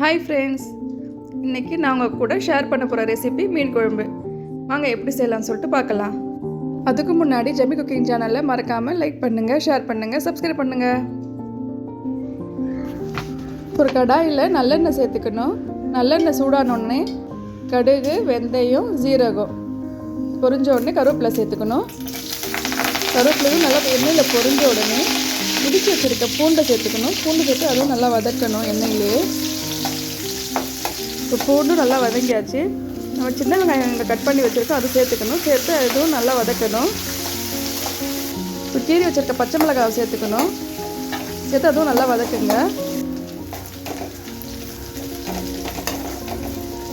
Hi friends இன்றைக்கி நான் உங்கள் கூட ஷேர் பண்ண போகிற ரெசிபி மீன் குழம்பு. வாங்க எப்படி செய்யலாம்னு சொல்லிட்டு பார்க்கலாம். அதுக்கு முன்னாடி ஜெமி குக்கிங் சேனலை மறக்காமல் லைக் பண்ணுங்கள் ஷேர் பண்ணுங்கள் சப்ஸ்கிரைப் பண்ணுங்கள் ஒரு கடாயில் நல்லெண்ணெய் சேர்த்துக்கணும். நல்லெண்ணெய் சூடானோடனே கடுகு வெந்தயம் ஜீரகம் பொரிஞ்ச உடனே கருவேப்பிலை சேர்த்துக்கணும். கருவேப்பிலையும் நல்லா எண்ணெயில் பொரிஞ்ச உடனே இடிச்சு வச்சுருக்க பூண்டை சேர்த்துக்கணும். பூண்டு சேர்த்து அதுவும் நல்லா வதக்கணும் எண்ணெயிலேயே இப்போ பூண்டு நல்லா வதங்கியாச்சு. நம்ம சின்ன வெங்காயம் இங்கே கட் பண்ணி வச்சுருக்கோம் அது சேர்த்துக்கணும். சேர்த்து அதுவும் நல்லா வதக்கணும். இப்போ கீரி வச்சுருக்க பச்சை மிளகாவை சேர்த்துக்கணும். சேர்த்து அதுவும் நல்லா வதக்குங்க.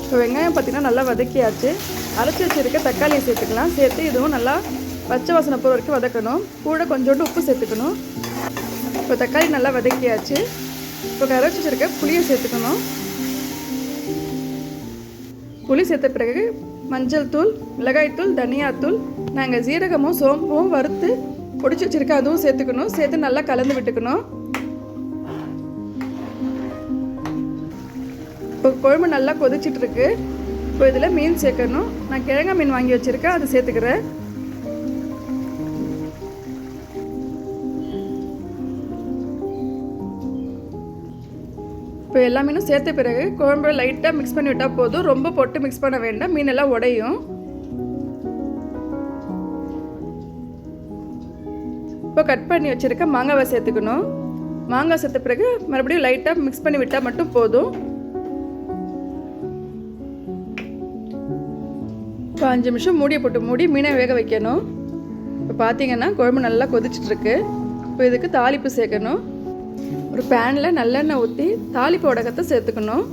இப்போ வெங்காயம் பார்த்திங்கன்னா நல்லா வதக்கியாச்சு. அரைச்சி வச்சுருக்க தக்காளியை சேர்த்துக்கலாம். சேர்த்து இதுவும் நல்லா பச்சை வாசனை போகிற வரைக்கும் வதக்கணும். கூட கொஞ்சோண்டு உப்பு சேர்த்துக்கணும். இப்போ தக்காளி நல்லா வதக்கியாச்சு. இப்போ கரைச்சி வச்சுருக்க புளியை சேர்த்துக்கணும். புளி சேர்த்த பிறகு மஞ்சள் தூள் மிளகாய்த்தூள் தனியாத்தூள் நாங்கள் ஜீரகமும் சோம்பும் வறுத்து பொடிச்சு வச்சுருக்க அதுவும் சேர்த்துக்கணும். சேர்த்து நல்லா கலந்து விட்டுக்கணும். இப்போ குழம்பு நல்லா கொதிச்சிட்ருக்கு இப்போ இதில் மீன் சேர்க்கணும். நான் கிழங்கா மீன் வாங்கி வச்சுருக்கேன். அதை சேர்த்துக்கிறேன். இப்போ எல்லா மீனும் சேர்த்த பிறகு குழம்பு லைட்டாக மிக்ஸ் பண்ணி விட்டால் போதும். ரொம்ப போட்டு மிக்ஸ் பண்ண வேண்டாம். மீனெல்லாம் உடையும். இப்போ கட் பண்ணி வச்சுருக்க மாங்காவை சேர்த்துக்கணும். மாங்காய் சேர்த்த பிறகு மறுபடியும் லைட்டாக மிக்ஸ் பண்ணி விட்டால் மட்டும் போதும். இப்போ அஞ்சு நிமிஷம் மூடியை போட்டு மூடி மீனை வேக வைக்கணும். இப்போ பார்த்தீங்கன்னா குழம்பு நல்லா கொதிச்சிட்ருக்கு இப்போ இதுக்கு தாளிப்பு சேர்க்கணும். ஒரு பேனில் நல்லெண்ணெய் ஊற்றி தாளிப்பு வடகத்தை சேர்த்துக்கணும்.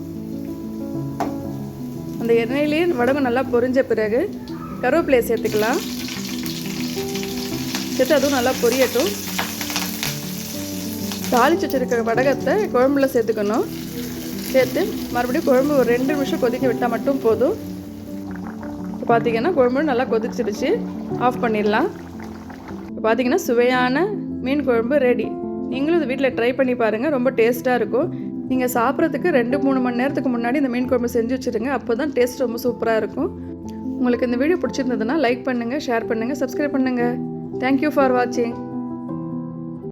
அந்த எண்ணெயிலேயே வடகம் நல்லா பொரிஞ்ச பிறகு கருவேப்பிலையை சேர்த்துக்கலாம். சேர்த்து அதுவும் நல்லா பொரியட்டும். தாளிச்சு வச்சிருக்கிற வடகத்தை குழம்புல சேர்த்துக்கணும். சேர்த்து மறுபடியும் குழம்பு ஒரு ரெண்டு நிமிஷம் கொதிக்க விட்டால் மட்டும் போதும். இப்போ பார்த்தீங்கன்னா குழம்பு நல்லா கொதிச்சிருச்சு ஆஃப் பண்ணிடலாம். இப்போ பார்த்தீங்கன்னா சுவையான மீன் குழம்பு ரெடி நீங்களும் இந்த வீட்டில் ட்ரை பண்ணி பாருங்கள் ரொம்ப டேஸ்ட்டாக இருக்கும். நீங்கள் சாப்பிட்றதுக்கு ரெண்டு மூணு மணி நேரத்துக்கு முன்னாடி இந்த மீன் குழம்பு செஞ்சு வச்சுருங்க. அப்போ தான் டேஸ்ட் ரொம்ப சூப்பராக இருக்கும். உங்களுக்கு இந்த வீடியோ பிடிச்சிருந்ததுன்னா லைக் பண்ணுங்கள் ஷேர் பண்ணுங்கள் சப்ஸ்கிரைப் பண்ணுங்கள் தேங்க்யூ ஃபார் வாட்சிங்